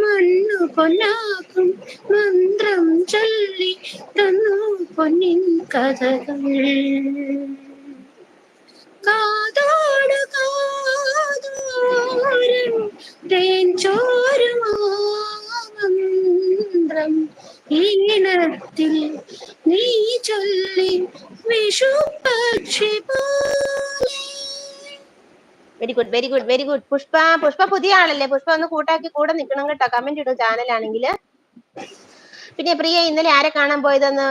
മണ്ണു പൊന്നാക്കും മന്ത്രം ചൊല്ലി തന്നു പൊന്നിൻ കഥകൾ. കാതോട് കാതോരം തേൻ ചോരുമാന്ത്രം very good very good very good Pushpa Pushpa പുതിയ ആളല്ലേ പുഷ്പ ഒന്ന് കൂട്ടാക്കി കൂടെ നിൽക്കണം കേട്ടോ. കമന്റ് ഇടും ചാനലാണെങ്കിൽ പിന്നെ പ്രിയ ഇന്നലെ ആരെ കാണാൻ പോയതെന്ന്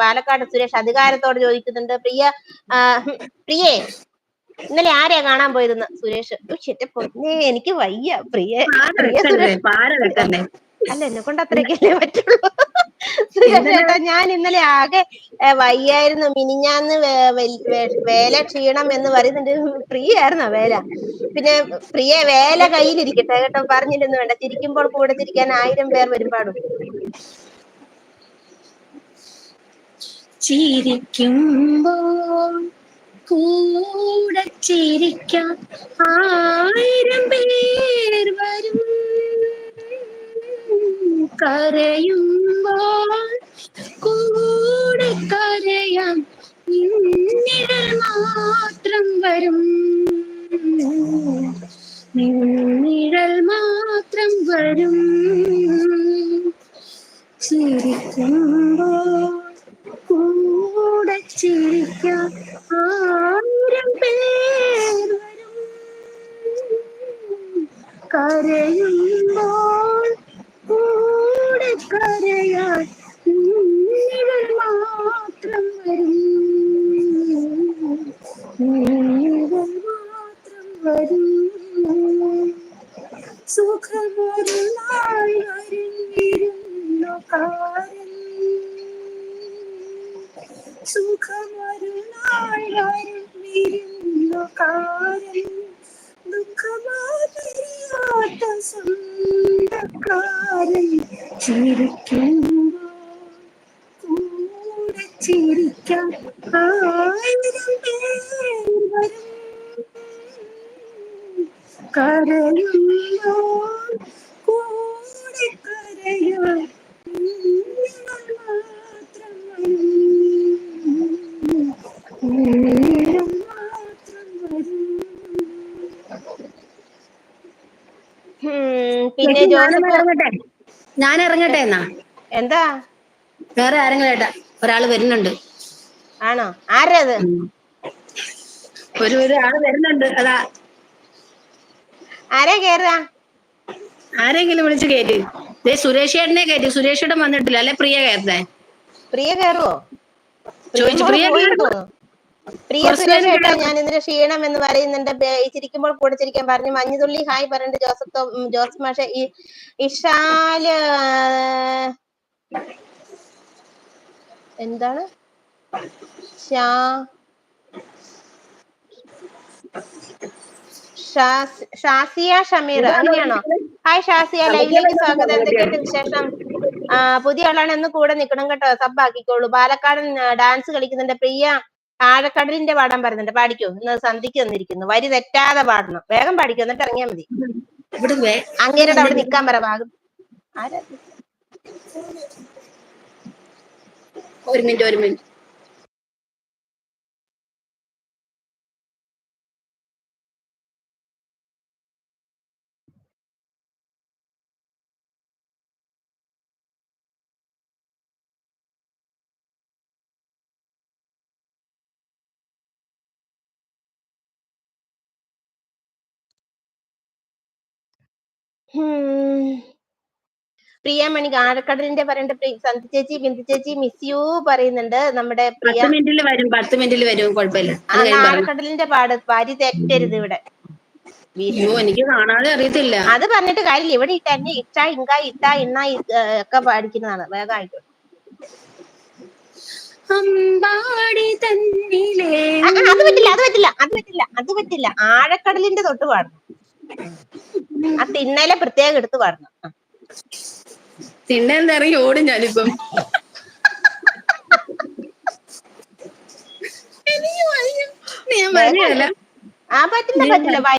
പാലക്കാട് സുരേഷ് അധികാരത്തോട് ചോദിക്കുന്നുണ്ട്. പ്രിയ പ്രിയേ ഇന്നലെ ആരെയാ കാണാൻ പോയതെന്ന്? സുരേഷ്. പൊന്നേ എനിക്ക് വയ്യ. പ്രിയ പ്രിയ സുരേഷ്. അല്ല എന്നെ കൊണ്ട് അത്രയ്ക്കല്ലേ പറ്റുള്ളൂ. ചേട്ടാ ഞാൻ ഇന്നലെ ആകെ വയ്യായിരുന്നു. മിനിഞ്ഞാന്ന് വേല ക്ഷീണം എന്ന് പറയുന്നുണ്ട്. ഫ്രീ ആയിരുന്നോ വേല? പിന്നെ പ്രിയ വേല കയ്യിലിരിക്കട്ടെ കേട്ടോ. പറഞ്ഞില്ലെന്ന് വേണ്ട. ചിരിക്കുമ്പോൾ കൂടെ ചിരിക്കാൻ ആയിരം പേർ വരുമ്പാടും. ചിരിക്കുമ്പോൾ കൂടെ ചിരിക്കാൻ ആയിരം പേർ കരയുമ്പോൾ കൂടെ കരയാം. നിഴൽ മാത്രം വരും. നിഴൽ മാത്രം വരും. ചിരിക്കുമ്പോൾ സുഖമൊരു നാൾ വരുന്നിരുന്നു കാര്യം സുഖമൊരു നാൾ വരുന്നിരുന്നു സ്വന്തക്കാരൻ. ചിരിക്കുമ്പോൾ കൂടെ കരയാൻ വരും. പിന്നെ ഞാൻ ഇറങ്ങട്ടെ? എന്നാ? എന്താ? വേറെ ആരെങ്കിലും ഏട്ടാ? ഒരാൾ വരുന്നുണ്ട്. ആണോ? ആരത്? ഒരു ഒരാൾ വരുന്നുണ്ട്. അതാ ആരാ കേറുക ആരെങ്കിലും വിളിച്ച് കേറ്റി. ദേ സുരേഷ് ചേട്ടനെ കേറ്റി. സുരേഷ് ചേട്ടൻ വന്നിട്ടില്ല. അല്ലെ പ്രിയ കയറത്തെ പ്രിയ കേറുവോ? ചോദിച്ചു, പ്രിയ പ്രിയ സുരേഷ് ഞാൻ ഇതിന്റെ ക്ഷീണം എന്ന് പറയുന്നുണ്ട്. ഇച്ചിരിക്കുമ്പോൾ ഈ ചിരിക്കുമ്പോൾ കൂടെ ചിരിക്കാൻ പറഞ്ഞു. മഞ്ഞുതുള്ളി ഹായ് പറഞ്ഞിട്ട് ജോസഫ് ജോസഫ് മാഷെ ഇഷാൽ എന്താണ്? ഷാ ഷാസിയ ഷമീർ. അങ്ങനെയാണോ? ഹായ് ഷാസിയ ലൈവിലേക്ക് സ്വാഗതം. എന്തൊക്കെയുണ്ട് വിശേഷം? പുതിയ ആളാണ് എന്ന് കൂടെ നിൽക്കണം കേട്ടോ. സബ് ആക്കിക്കോളൂ പാലക്കാടൻ ഡാൻസ് കളിക്കുന്നുണ്ട്. പ്രിയ ആഴക്കടലിന്റെ പാടാൻ പറയുന്നുണ്ട്. പാടിക്കോ? ഇന്ന് സന്ധിക്ക് വന്നിരിക്കുന്നു. വരി തെറ്റാതെ പാടണം. വേഗം പാടിക്കോ? എന്നിട്ട് ഇറങ്ങിയാൽ മതി. അങ്ങനെ അവിടെ നിൽക്കാൻ പറ. ഭാഗം ഒരു മിനിറ്റ് ഒരു മിനിറ്റ്. പ്രിയമണി ആഴക്കടലിന്റെ പറയണ്ട സന്ധി ചേച്ചി ബിന്ദു ചേച്ചി മിസ് യു പറയുന്നുണ്ട്. നമ്മുടെ പ്രിയ മിനിറ്റിൽ വരും പത്ത് മിനിറ്റിൽ വരും കുഴപ്പമില്ല. ആഴക്കടലിന്റെ പാട് പാരി തെറ്റരുത് ഇവിടെ. എനിക്ക് കാണാതെ അറിയത്തില്ല. അത് പറഞ്ഞിട്ട് കാര്യമില്ല. ഇവിടെ ഇട്ട എന്നെ ഇട്ട ഇങ്ക ഇട്ട ഇന്ന ഒക്കെ പഠിക്കുന്നതാണ്. വേഗം ആയിക്കോട്ടെ. അമ്പാടി തന്നിലേ. അത് പറ്റില്ല അത് പറ്റില്ല അത് പറ്റില്ല അത് പറ്റില്ല. ആഴക്കടലിന്റെ തൊട്ട് പാടണം. ആ തിണ്ണയിലെ പ്രത്യേകം എടുത്ത് പറഞ്ഞു തിണ്ണ എന്താ ഓടും ഞാനിപ്പം. ആ പറ്റില്ല പറ്റില്ല.